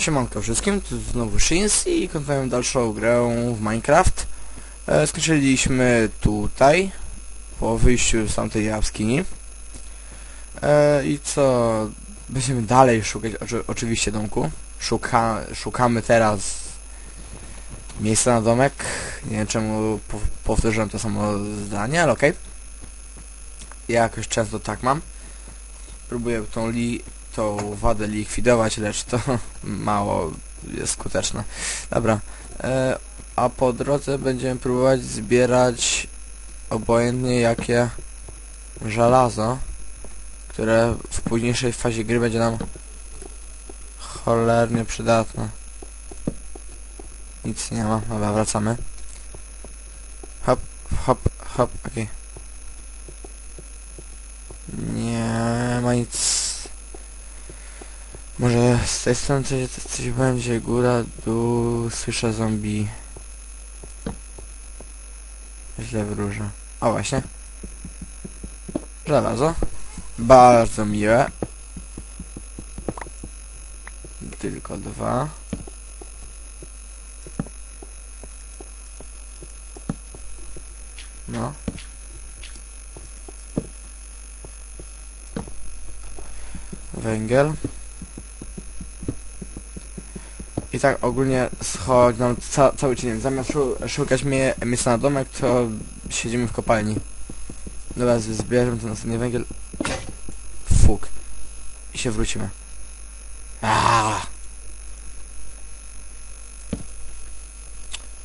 Siemanko wszystkim, tu znowu Shins i kontynuujemy dalszą grę w Minecraft. E, skończyliśmy tutaj, po wyjściu z tamtej jaskini. E, I co, będziemy dalej szukać oczy, oczywiście domku. Szuka, szukamy teraz miejsca na domek. Nie wiem czemu po, powtórzyłem to samo zdanie, ale okej. Ja jakoś często tak mam. Próbuję tą li tą wadę likwidować, lecz to mało jest skuteczne. Dobra, e, a po drodze będziemy próbować zbierać obojętnie jakie żelazo, które w późniejszej fazie gry będzie nam cholernie przydatne. Nic nie ma, dobra, wracamy. Hop, hop, hop, okej. Nie ma nic może z tej strony coś, coś będzie, góra, dół, słyszę zombie. Źle wróżę. O właśnie. Żelazo. Bardzo miłe. Tylko dwa. No. Węgiel. I tak ogólnie schodzi nam ca cały dzień. Zamiast szu szukać mnie miejsca na domek, to siedzimy w kopalni. Dobra, zbierzemy ten ostatni węgiel. Fuk. I się wrócimy. Aaaa!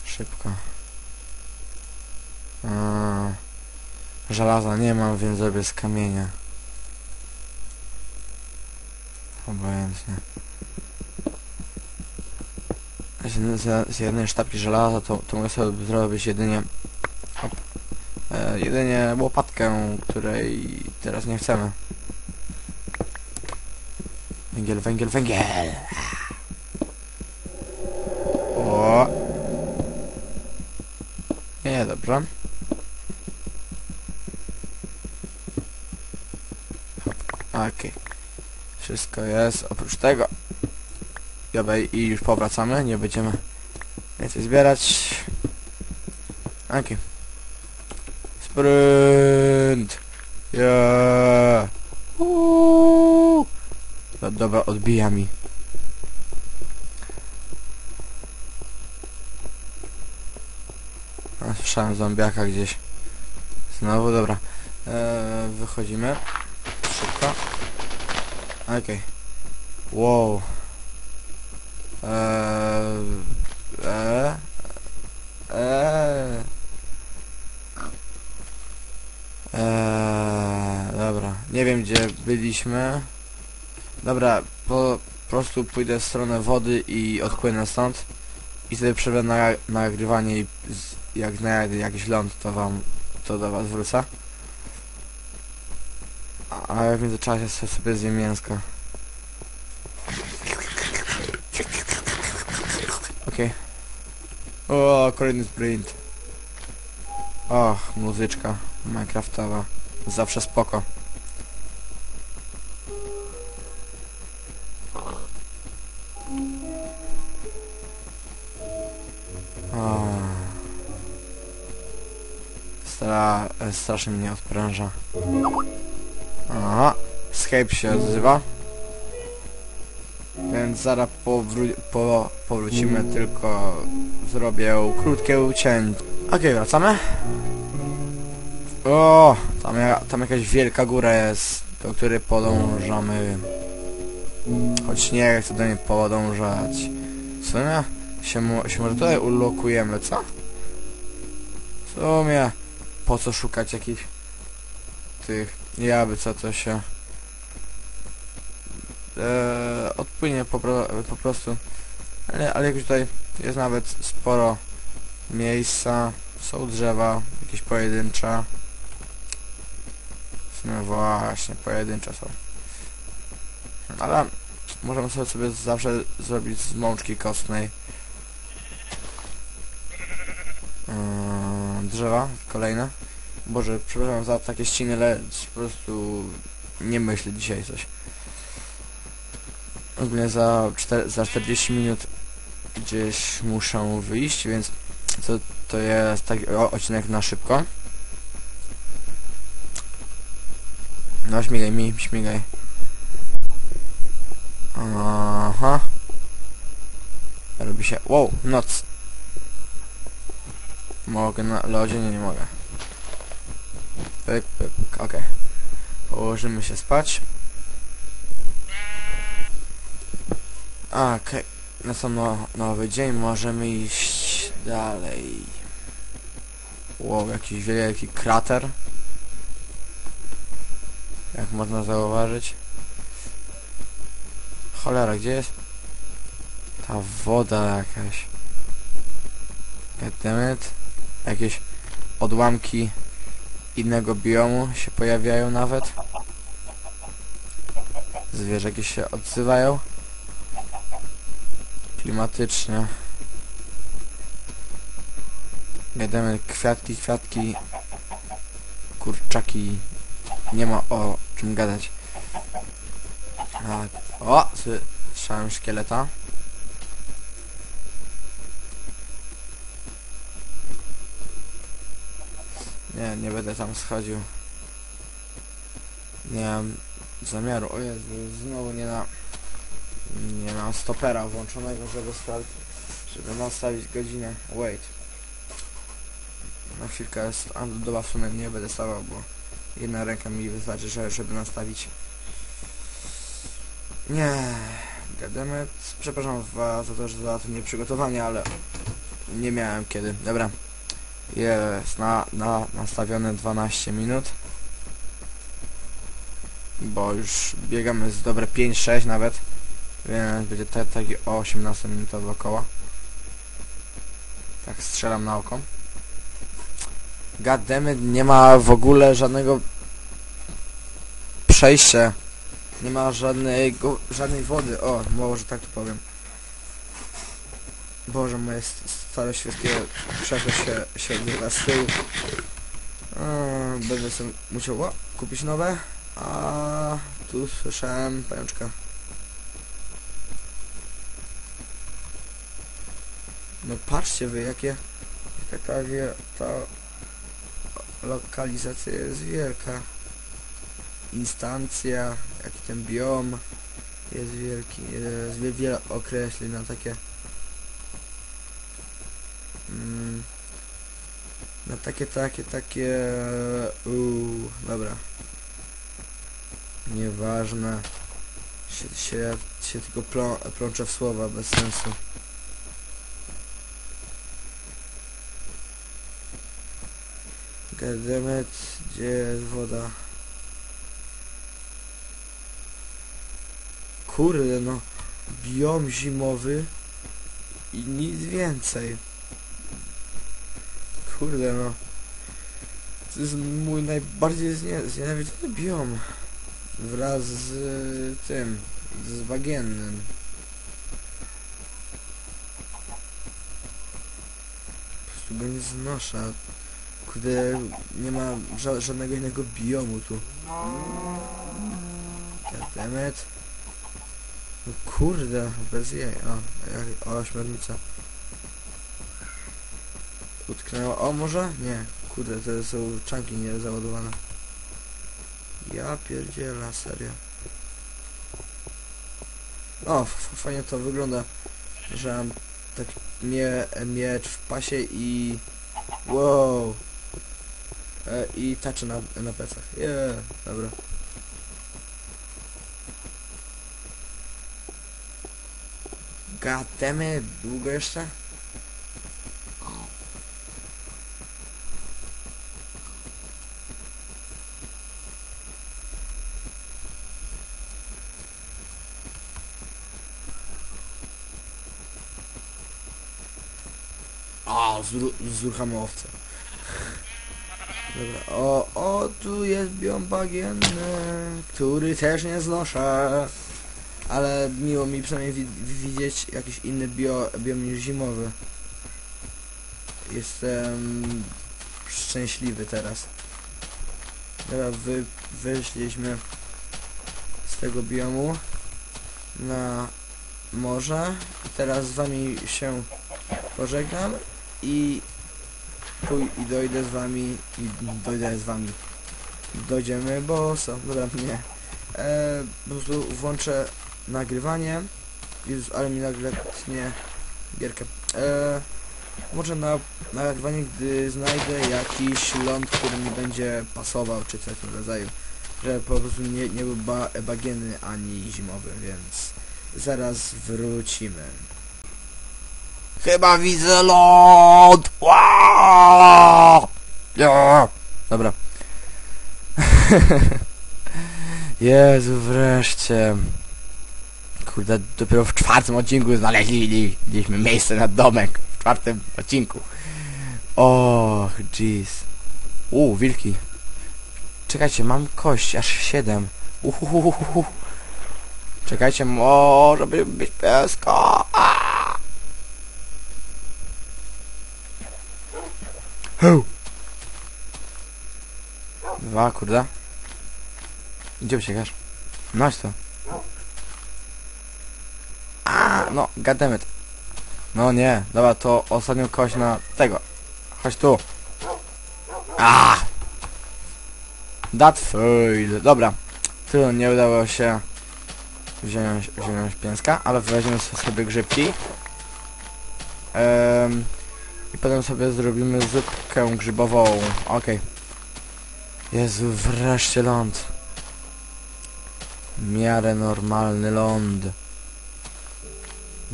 Szybko. Aaaa. Żelaza nie mam, więc zrobię z kamienia. Obojętnie. Z, z, z jednej sztabki żelaza to, to mogę sobie zrobić jedynie hop, e, jedynie łopatkę, której teraz nie chcemy. Węgiel, węgiel, węgiel! O! Nie, dobrze. Okej. Wszystko jest, oprócz tego Dobra, i już powracamy, nie będziemy więcej zbierać. Okej. Okay. Sprint! Yeah! Uuu. No, dobra, odbija mi. A, słyszałem zombiaka gdzieś. Znowu, dobra. Eee, wychodzimy. Szybko. Okej. Okay. Wow. Eee, eee, eee, dobra, nie wiem gdzie byliśmy. Dobra, po prostu pójdę w stronę wody i odpłynę stąd. I sobie przerwę na nagrywanie i jak znajdę jakiś ląd, to wam, to do was wrócę. A, w międzyczasie sobie zjem. Okej. Okay. O, kolejny sprint. Och, muzyczka Minecraftowa. Zawsze spoko. O. Stra strasznie mnie odpręża. Aha, Skype się odzywa. Więc zaraz powró po powrócimy, tylko zrobię krótkie ucięcie. Okej, okay, wracamy. O, tam, ja, tam jakaś wielka góra jest, do której podążamy. Choć nie chcę do niej podążać. W sumie się, się może tutaj ulokujemy, co? W sumie po co szukać jakichś tych, ja by co to się e, odpłynie po, po prostu. Ale, ale jak tutaj jest nawet sporo miejsca, są drzewa, jakieś pojedyncze. No właśnie, pojedyncze są. Ale możemy sobie, sobie zawsze zrobić z mączki kostnej. Yy, drzewa, kolejne. Boże, przepraszam za takie ściny, ale po prostu nie myślę dzisiaj coś. Ogólnie za, za 40 minut gdzieś muszę wyjść, więc to, to jest taki odcinek na szybko. No śmigaj mi, śmigaj. Aha. Robi się... Wow, noc. Mogę na lodzie? Nie, nie mogę. Pyk, pyk, okej. Położymy się spać. Okej. No to no, nowy dzień, możemy iść dalej. Wow, jakiś wielki krater. Jak można zauważyć. Cholera, gdzie jest? Ta woda jakaś. Goddammit. Jakieś odłamki innego biomu się pojawiają nawet. Zwierzaki się odzywają. Klimatycznie. Gadamy kwiatki, kwiatki, kurczaki. Nie ma o czym gadać. O! Słyszałem szkieleta. Nie, nie będę tam schodził. Nie mam zamiaru. O Jezu, znowu nie na... Nie mam stopera włączonego, żeby żeby nastawić godzinę. Wait. Na chwilkę jest, doba w sumie nie będę stawał, bo jedna ręka mi wystarczy, że- żeby nastawić. Nie, gademet. Przepraszam was za to, że za to nieprzygotowanie, ale nie miałem kiedy. Dobra. Jest na, na nastawione 12 minut. Bo już biegamy z dobre 5-6 nawet. Więc będzie te, taki 18 minutowy około. Tak strzelam na oko. Goddammit, nie ma w ogóle żadnego przejścia. Nie ma żadnego, żadnej wody. O, może tak to powiem. Boże, moje st- stare świeckie krzesło się, się odzywa z tyłu. Będę sobie musiał o, kupić nowe. A tu słyszałem pajączka. No patrzcie wy, jakie jaka ta, wie, ta lokalizacja jest wielka. Instancja, jaki ten biom jest wielki, jest wie- wiele określeń na takie mm, na takie, takie, takie uuu, dobra. Nieważne. Się, się, się tylko plą, plączę w słowa bez sensu Gademet, gdzie jest woda? Kurde no, biom zimowy i nic więcej. Kurde no. To jest mój najbardziej znie, znienawidzony biom. Wraz z tym, z bagiennym. Po prostu go nie znoszę. Kurde, nie ma ża żadnego innego biomu tu. Goddammit. No kurde, bez jej. O, o. Utknęła. O, może? Nie. Kurde, to są czanki niezaładowane. Ja pierdziela, serio. O, fajnie to wygląda, że mam tak mie miecz w pasie i... Wow! E, I taczy na, na plecach. Yeah, dobra. Goddammit, długo jeszcze? O, zru zruchamy owce. Dobra, o, o, tu jest biom bagienny, który też nie znoszę. Ale miło mi przynajmniej wi widzieć jakiś inny bio biom niż zimowy. Jestem szczęśliwy teraz. Dobra, wy wyszliśmy z tego biomu. na morze. Teraz z wami się pożegnam i, pój- i dojdę z wami i dojdę z wami. Dojdziemy, bo są, dobra, nie. E, po prostu włączę nagrywanie. Jezus, ale mi nagle tnie gierkę. E, na nagrywanie, gdy znajdę jakiś ląd, który mi będzie pasował, czy coś w tym rodzaju. Że po prostu nie, nie był ba, bagienny ani zimowy, więc zaraz wrócimy. Chyba widzę ląd! Wow! Dobra. Jezu, wreszcie. Kurde, dopiero w czwartym odcinku znaleźliśmy miejsce na domek. W czwartym odcinku. Och, jeez. U, wilki. Czekajcie, mam kość, aż siedem. Uhuhuhuhu. Czekajcie, może by być piesko. Aaaa! Dwa, kurde. Gdzie uciekasz? Masz to. A, no, goddammit. No nie, dobra, to ostatnią kość na tego. Chodź tu. A! That failed. Dobra. Tyle nie udało się wziąć, wziąć pięska, ale weźmiemy sobie grzybki. Em, I potem sobie zrobimy zupkę grzybową. Okej. Jezu, wreszcie ląd. Miarę normalny ląd.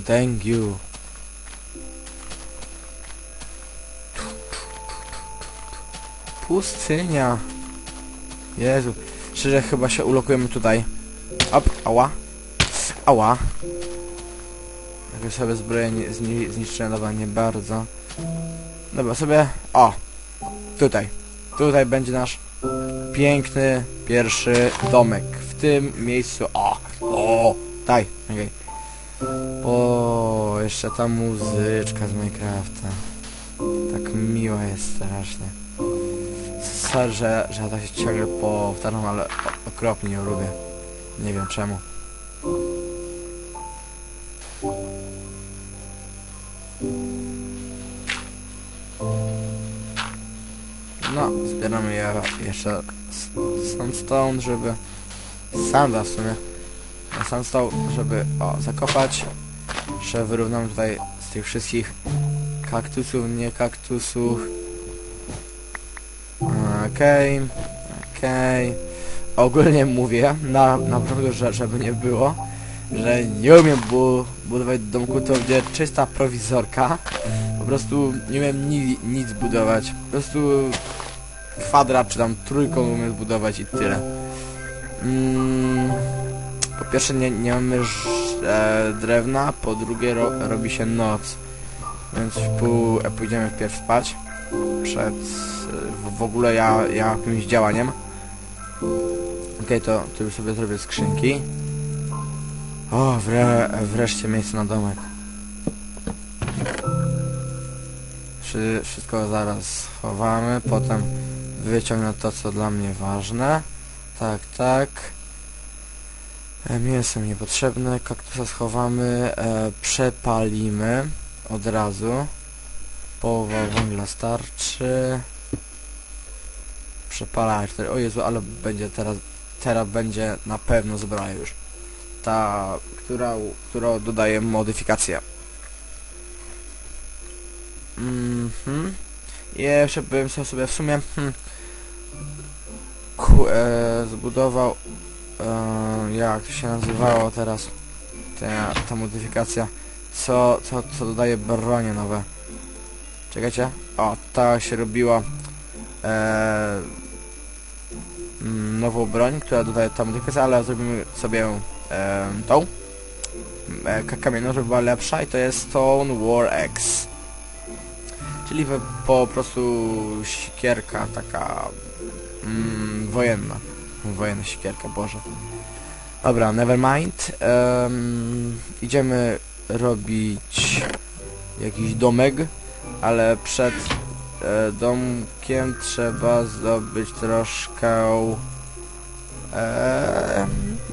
Thank you. Pustynia. Jezu. Szczerze chyba się ulokujemy tutaj. Op, ała. Ała. Jakby sobie zbroję nie, zni, zniszczyłem, dobra, nie bardzo. Dobra, sobie... O! Tutaj. Tutaj będzie nasz piękny pierwszy domek. W tym miejscu. O! O! Daj, okej. O, jeszcze ta muzyczka z Minecrafta. Tak miła jest strasznie. Sorry, że, że ja tak się ciągle powtarzam, ale okropnie ją lubię. Nie wiem czemu. S- sandstone, żeby... Sanda w sumie. Na sandstone, żeby o, zakopać. Jeszcze wyrównamy tutaj z tych wszystkich kaktusów, nie kaktusów. Okej, okej. Ogólnie mówię, na, naprawdę, że, żeby nie było, że nie umiem bu budować domku, to będzie czysta prowizorka. Po prostu nie umiem ni nic budować. Po prostu kwadrat czy tam trójkąt umiem zbudować i tyle. Mm, po pierwsze nie, nie mamy e, drewna, po drugie ro robi się noc. Więc pół, e, pójdziemy wpierw spać. Przed w, w ogóle ja, ja jakimś działaniem. Okej, to, to już sobie zrobię skrzynki. O, wre, wreszcie miejsce na domek. Wszy, wszystko zaraz schowamy, potem wyciągnę to, co dla mnie ważne. Tak, tak. E, mięso mi niepotrzebne, kaktusa schowamy, e, przepalimy od razu. Połowa węgla starczy. Przepalać. O Jezu, ale będzie teraz, teraz będzie na pewno zbroja już. Ta, która, która dodaje modyfikację. Mhm. Jeszcze bym sobie- w sumie hmm, ku, e, zbudował e, jak to się nazywało teraz ta, ta modyfikacja co, co, co dodaje bronie nowe. Czekajcie o ta się robiła e, mm, nową broń która dodaje ta modyfikacja ale zrobimy sobie e, tą e, ka- kamienną żeby była lepsza i to jest Stone War X czyli po prostu sikierka taka mm, wojenna. Wojenna sikierka, Boże. Dobra, nevermind. Um, idziemy robić jakiś domek, ale przed e, domkiem trzeba zdobyć troszkę e,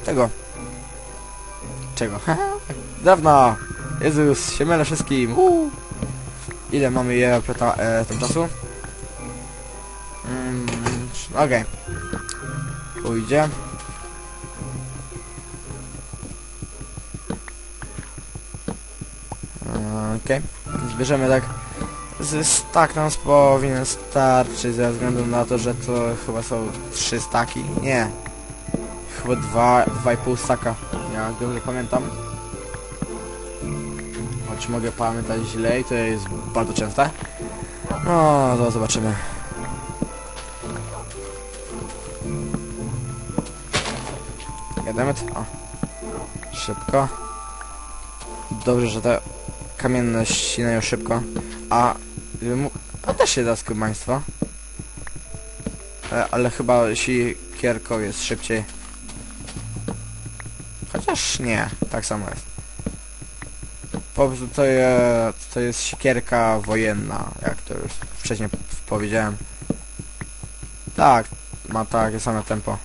tego. Czego? Dawno! Jezus, się mylę wszystkim. Uuu. Ile mamy je pleta, e, tam czasu? Mm, Okej. Pójdzie. E, Okej. Zbierzemy tak. Z stak nam powinien starczyć ze względu na to, że to chyba są trzy staki. Nie. Chyba dwa, dwa i pół staka. Jak dobrze pamiętam. Choć mogę pamiętać źle i to jest bardzo częste. No, to zobaczymy. Jademy to. O. Szybko. Dobrze, że te kamienne ścinają szybko. A... A też się da skrubaństwo. E, ale chyba sikierką jest szybciej. Chociaż nie, tak samo jest. Prostu to jest, to jest wojenna, jak to już wcześniej powiedziałem. Tak, ma takie same tempo.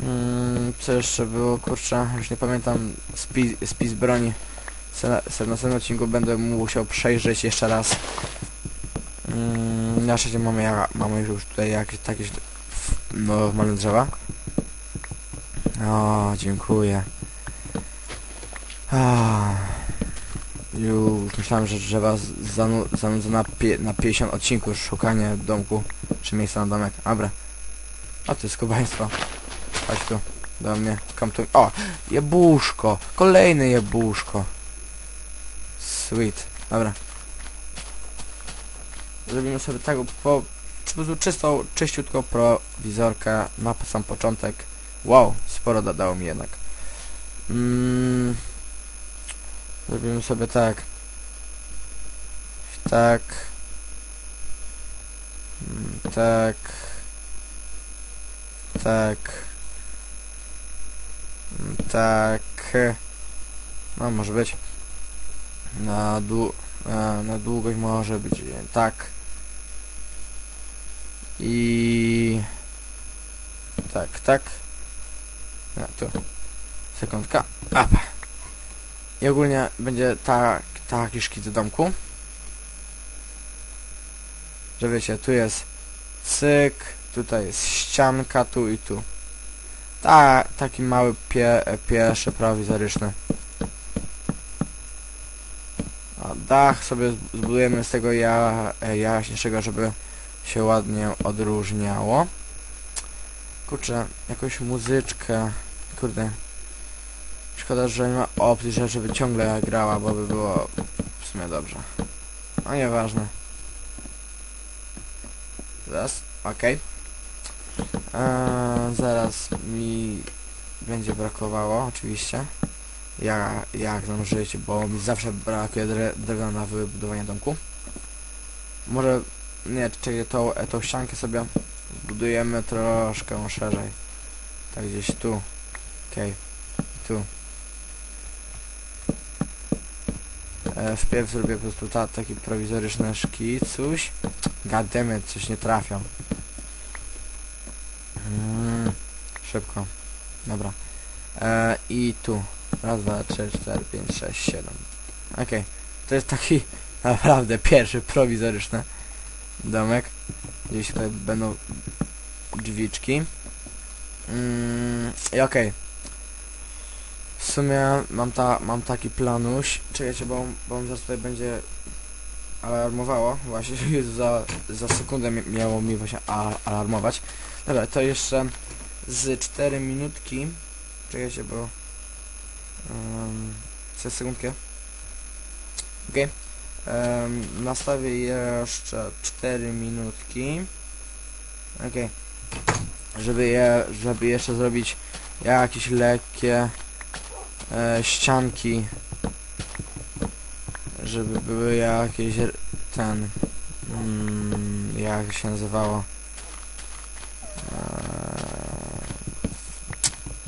Mm, co jeszcze było, kurczę, już nie pamiętam, spis, spis broni. Se, na następnym odcinku będę musiał przejrzeć jeszcze raz. Mm, na szczęście mamy, mamy już tutaj jakieś takie no, normalne drzewa. O, dziękuję. Już myślałem, że drzewa z- zanu, zanudzą na, pie, na 50 odcinków szukanie domku czy miejsca na domek. Dobra. A ty skubaństwo. Chodź tu. Do mnie. Tu. O! Jebłuszko! Kolejne jebłuszko. Sweet. Dobra. Zrobimy sobie tego po... Czystą, czyściutką prowizorkę na sam początek. Wow, sporo dodało mi jednak. Mm, zrobimy sobie tak. Tak. Tak. Tak. Tak. No może być. Na, dłu na długość może być tak. I tak, tak. No, tu. Sekundka. Up. I ogólnie będzie tak, taki szkic do domku. Że wiecie, tu jest cyk, tutaj jest ścianka, tu i tu. Ta, taki mały pie, pierwszy prowizoryczny. A dach sobie zb- zbudujemy z tego ja, jaśniejszego, żeby się ładnie odróżniało. Kurczę, jakąś muzyczkę. Kurde. Szkoda, że nie ma opcji, że żeby ciągle grała, bo by było w sumie dobrze. No nieważne. Zaraz, okej. Eee, zaraz mi będzie brakowało, oczywiście. Ja, jak nam żyć, bo mi zawsze brakuje dre, drewna na wybudowanie domku. Może, nie, czekaj, tą, tą ściankę sobie zbudujemy troszkę szerzej. Tak gdzieś tu. Okej, tu. E, wpierw zrobię po prostu ta, taki prowizoryczny szkicuś. Goddammit, coś nie trafiam. Mm, szybko. Dobra. E, I tu. Raz, dwa, trzy, cztery, pięć, sześć, siedem. Okej. To jest taki naprawdę pierwszy prowizoryczny domek. Gdzieś tutaj będą drzwiczki. Mm, I okej. W sumie mam, ta, mam taki planuś. Czekajcie, bo, bo on zaraz tutaj będzie alarmowało. Właśnie za, za sekundę mi- miało mi właśnie alarmować. Dobra, to jeszcze z 4 minutki. Czekajcie, bo... Um, co sekundkę. Okej. Em, nastawię jeszcze 4 minutki. Okej. Żeby je, żeby jeszcze zrobić jakieś lekkie e, ścianki. Żeby były jakieś ten mm, jak się nazywało? Eee,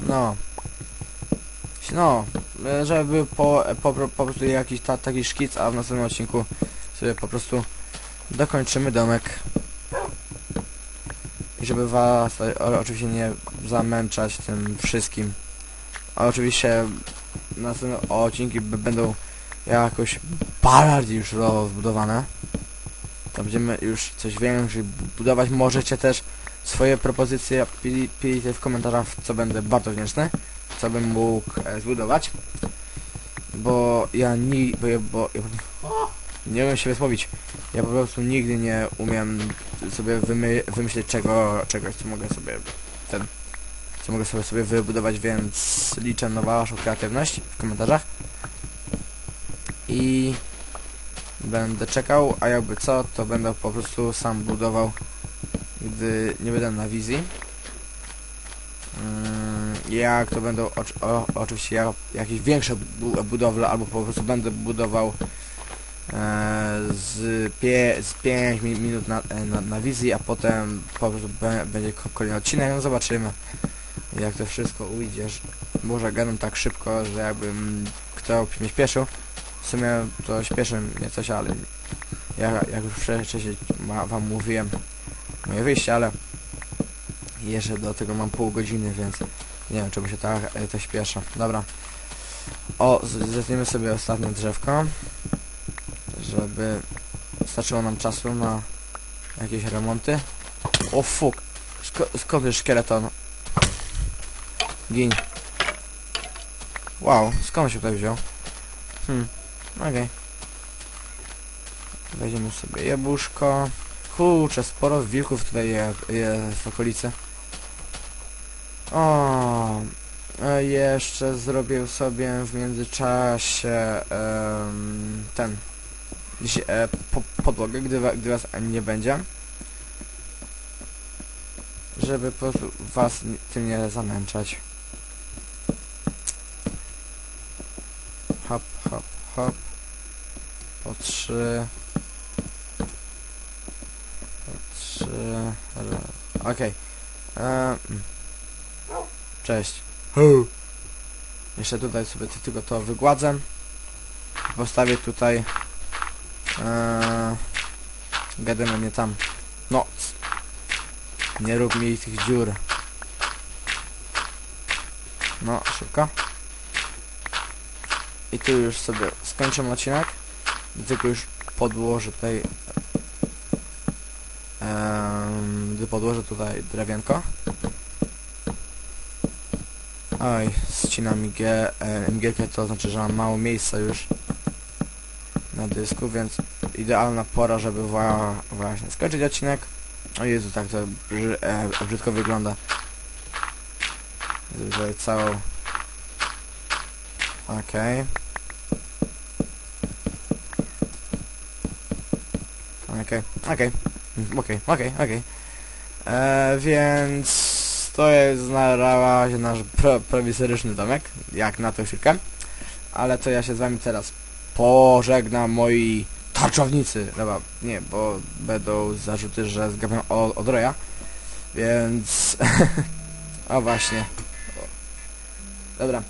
no. No e, żeby po, po, po, po prostu jakiś ta, taki szkic a w następnym odcinku sobie po prostu dokończymy domek. I żeby was e, o, oczywiście nie zamęczać tym wszystkim A oczywiście następne odcinki będą jakoś bardziej już rozbudowane. To będziemy już coś więcej budować. Możecie też swoje propozycje pilicie w komentarzach, co będę bardzo wdzięczny. Co bym mógł e, zbudować. Bo ja ni... Bo, ja- bo ja, nie umiem się wysłowić. Ja po prostu nigdy nie umiem sobie wymy wymyślić czego, czegoś, co mogę sobie ten, co mogę sobie, sobie wybudować, więc liczę na waszą kreatywność w komentarzach. I będę czekał, a jakby co, to będę po prostu sam budował, gdy nie będę na wizji. Mm, Jak to będą o, oczywiście ja, jakieś większe bu budowle, albo po prostu będę budował e, z, pie, z 5 mi, minut na, e, na, na wizji, a potem po prostu będzie ko- kolejny odcinek, no zobaczymy jak to wszystko ujdzie. że- Może gadam tak szybko, że jakbym kto mnie śpieszył. W sumie to śpieszy mnie coś, ale ja, jak już wcześniej wam mówiłem moje wyjście, ale jeszcze do tego mam pół godziny, więc nie wiem czemu się tak to śpieszę. Dobra. O, zetniemy sobie ostatnie drzewko żeby starczyło nam czasu na jakieś remonty. O fuck! Sko skąd jest szkieleton? Gin. Wow, skąd się tutaj wziął? Hmm, okej. Weźmiemy sobie jabłuszko. Kurczę, sporo wilków tutaj jest, w okolicy. O, jeszcze zrobię sobie w międzyczasie em, ten dzisiaj, e, po, podłogę, gdy, gdy was nie będzie. Żeby po was tym nie zamęczać. Hop, hop. Po trzy. Po trzy. Okej. E, mm. Cześć. Jeszcze tutaj sobie ty- tylko to wygładzę. Postawię tutaj Eee, gadamy nie tam. No. Nie rób mi tych dziur. No, szybko. I tu już sobie skończę odcinek. Tylko już podłożę tutaj... Um, podłożę tutaj drewienko. Oj, ścinam IG, MGK to znaczy, że mam mało miejsca już na dysku, więc idealna pora, żeby wła właśnie skończyć odcinek. O Jezu, tak to e, brzydko wygląda. Tutaj całą... Okej. Okej, okej. Okej, okej, okej. E, Więc to jest na razie nasz pro prowizoryczny domek, jak na tą chwilkę. Ale to ja się z wami teraz pożegnam moi tarczownicy. Dobra, nie, bo będą zarzuty, że zgapiam od roja. Więc... o właśnie. Dobra.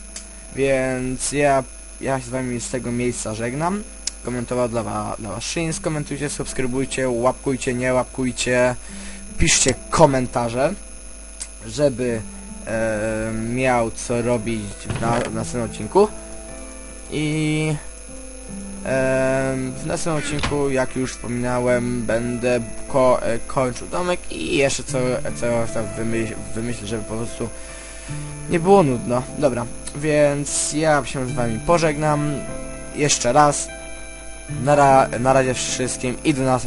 Więc ja, ja się z wami z tego miejsca żegnam. Komentował dla, wa, dla was Shins. Komentujcie, subskrybujcie, łapkujcie, nie łapkujcie. Piszcie komentarze, żeby e, miał co robić w, na, następnym odcinku. I em, w następnym odcinku, jak już wspominałem, będę ko e, kończył domek i jeszcze co, co tam wymyśl, wymyślę, żeby po prostu nie było nudno. Dobra, więc ja się z wami pożegnam jeszcze raz. Na, ra na razie wszystkim i do następnego.